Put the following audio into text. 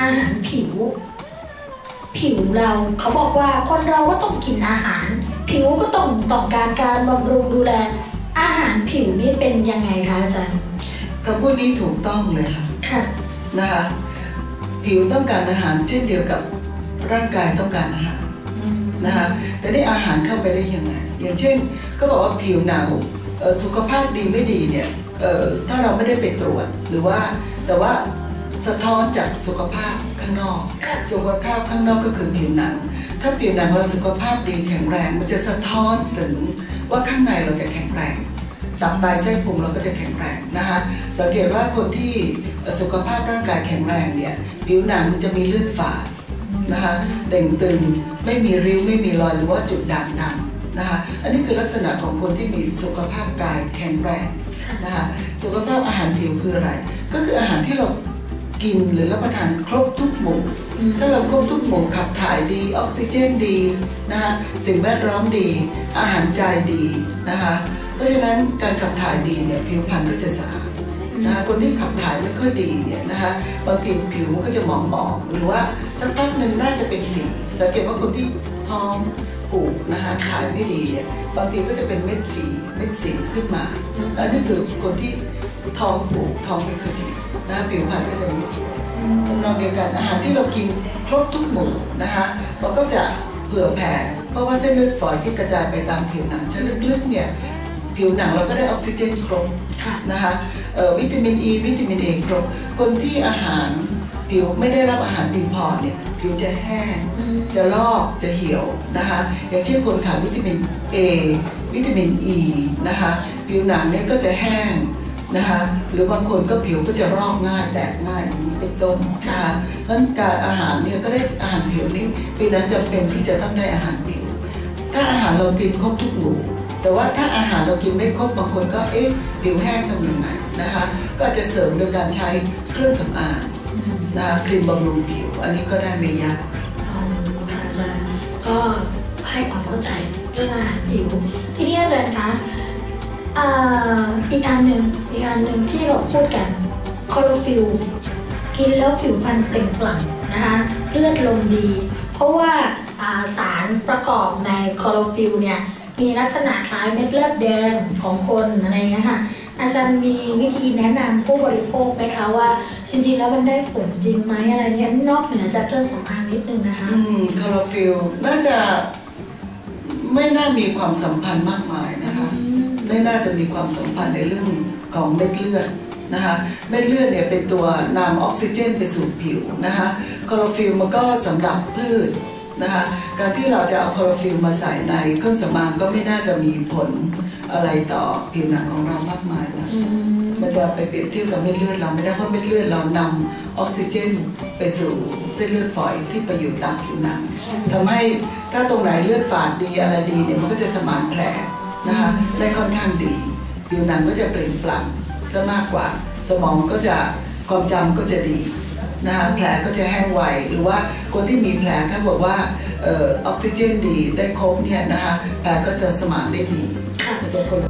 อาหารผิว ผิวเราเขาบอกว่าคนเราก็ต้องกินอาหาร ผิวก็ต้องต้องการการบำรุงดูแล อาหารผิวนี่เป็นยังไงคะอาจารย์คำพูดนี้ถูกต้องเลยค่ะค่ะนะคะผิวต้องการอาหารเช่นเดียวกับร่างกายต้องการอาหารอืมนะคะแต่ได้อาหารเข้าไปได้ยังไงอย่างเช่น ก็บอกว่าผิวหนังเอ่อสุขภาพดีไม่ดีเนี่ยเอ่อถ้าเราไม่ได้ไปตรวจหรือว่าแต่ว่า สะท้อนจากสุขภาพข้างนอก สุขภาพข้างนอกก็คือผิวหนัง ถ้าผิวหนังเราสุขภาพดีแข็งแรง มันจะสะท้อนถึงว่าข้างในเราจะแข็งแรงตับไตเส้นพุงเราก็จะแข็งแรงนะคะสังเกตว่าคนที่สุขภาพร่างกายแข็งแรงเนี่ยผิวหนังจะมีเลือดฝาดนะคะเด่งตึงไม่มีริ้วไม่มีรอยหรือว่าจุดด่างดำนะคะอันนี้คือลักษณะของคนที่มีสุขภาพกายแข็งแรงนะคะสุขภาพอาหารผิวคืออะไร ก็คืออาหารที่เรา กินหรือรับประทานครบทุกหมู่อืมถ้าเราครบทุกหมู่ขับถ่ายดีออกซิเจนดีนะคะสิ่งแวดล้อมดี อาหารใจดีนะคะ เพราะฉะนั้นการขับถ่ายดีเนี่ยผิวพรรณก็จะสะอาดนะคะคนที่ขับถ่ายไม่ค่อยดีเนี่ยนะคะบางทีผิวมันก็จะหมองหมองๆหรือว่าสักพักหนึ่งน่าจะเป็นฝีสังเกตว่าคนที่ท้องผูกนะคะถ่ายไม่ดีเนี่ยบางทีก็จะเป็นเม็ดฝีเม็ดสิวขึ้นมาอันนี้คือคนที่ ท้องผูกท้องไม่ค่อยดีนะคะผิวพรรณก็จะม่สวยทำนองเดียวกันอาหารที่เรากินครบทุกหมู่นะคะมันก็จะเผื่อแผ่เพราะว่าเส้นเลือดฝอยที่กระจายไปตามผิวหนังชั้นลึกๆเนี่ยผิวหนังเราก็ได้ออกซิเจนครบนะคะวิตามินอ e, ีวิตามินเอครบคนที่อาหารผิวไม่ได้รับอาหารดีพอเนี่ยผิวจะแห้ง จะลอกจะเหี่ยวนะคะ อย่างเช่นคนขาดวิตามิน A วิตามิน E นะคะ ผิวหนังเนี่ยก็จะแห้ง นะคะหรือบางคนก็ผิวก็จะรอกง่ายแตกง่ายอย่างนี้เป็นต้นนะคะเพราะฉะนั้นการอาหารเนี่ยก็ได้อาหารผิวนี่ปีนั้นจำเป็นที่จะต้องได้อาหารผิวถ้าอาหารเรากินครบทุกหมู่แต่ว่าถ้าอาหารเรากินไม่ครบบางคนก็เอ๊ะผิวแห้งทำยังไงนะคะ ก็จะเสริมโดยการใช้เครื่องสำอางนะคะครีมบำรุงผิว อันนี้ก็ได้ไม่ยากก็ให้ความเข้าใจเรื่องอาหารผิวที่นี้อาจารย์คะ อ่าอีกอันหนึ่งอีกอันหนึ่งที่เราพูดกันคลอโรฟิลกินแล้วผิวพรรณเปล่งปลั่งนะคะเลือดลมดี เพราะว่าสารประกอบในคลอโรฟิลเนี่ยมีลักษณะคล้ายเม็ดเลือดแดงของคนอะไรอย่างเงี้ยค่ะอาจารย์มีวิธีแนะนำผู้บริโภคไหมคะว่า จริงๆแล้วมันได้ผลจริงไหมอะไรเงี้ยนอกเหนือจากเครื่องสำอางนิดนึงนะคะอืมคลอโรฟิลน่าจะไม่น่ามีความสัมพันธ์มากมายนะคะ ไม่น่าจะมีความสัมพันธ์ในเรื่องของเม็ดเลือดนะคะเม็ดเลือดเนี่ยเป็นตัวนำออกซิเจนไปสู่ผิวนะคะคลอโรฟิลมันก็สำหรับพืชนะคะการที่เราจะเอาคลอโรฟิลมาใส่ในเครื่องสำอางก็ไม่น่าจะมีผลอะไรต่อผิวหนังของเรามากมายนะมมันจะไปเปรียบเทียบกับเม็ดเลือดเราไม่ได้เพราะเม็ดเลือดเรานำออกซิเจนไปสู่เส้นเลือดฝอยที่ไปอยู่ตามผิวหนังทำให้ถ้าตรงไหนเลือดฝาดดีอะไรดีเนี่ยมันก็จะสมานแผล นะคะได้ค่อนข้างดีผิวหนังก็จะเปล่งปลั่งซะมากกว่า สมองก็จะความจำก็จะดีนะคะแผลก็จะแห้งไวหรือว่าคนที่มีแผลถ้าบอกว่าเออออกซิเจนดีได้ครบเนี่ยนะคะแผลก็จะสมานได้ดีค่ะมันจะคนละ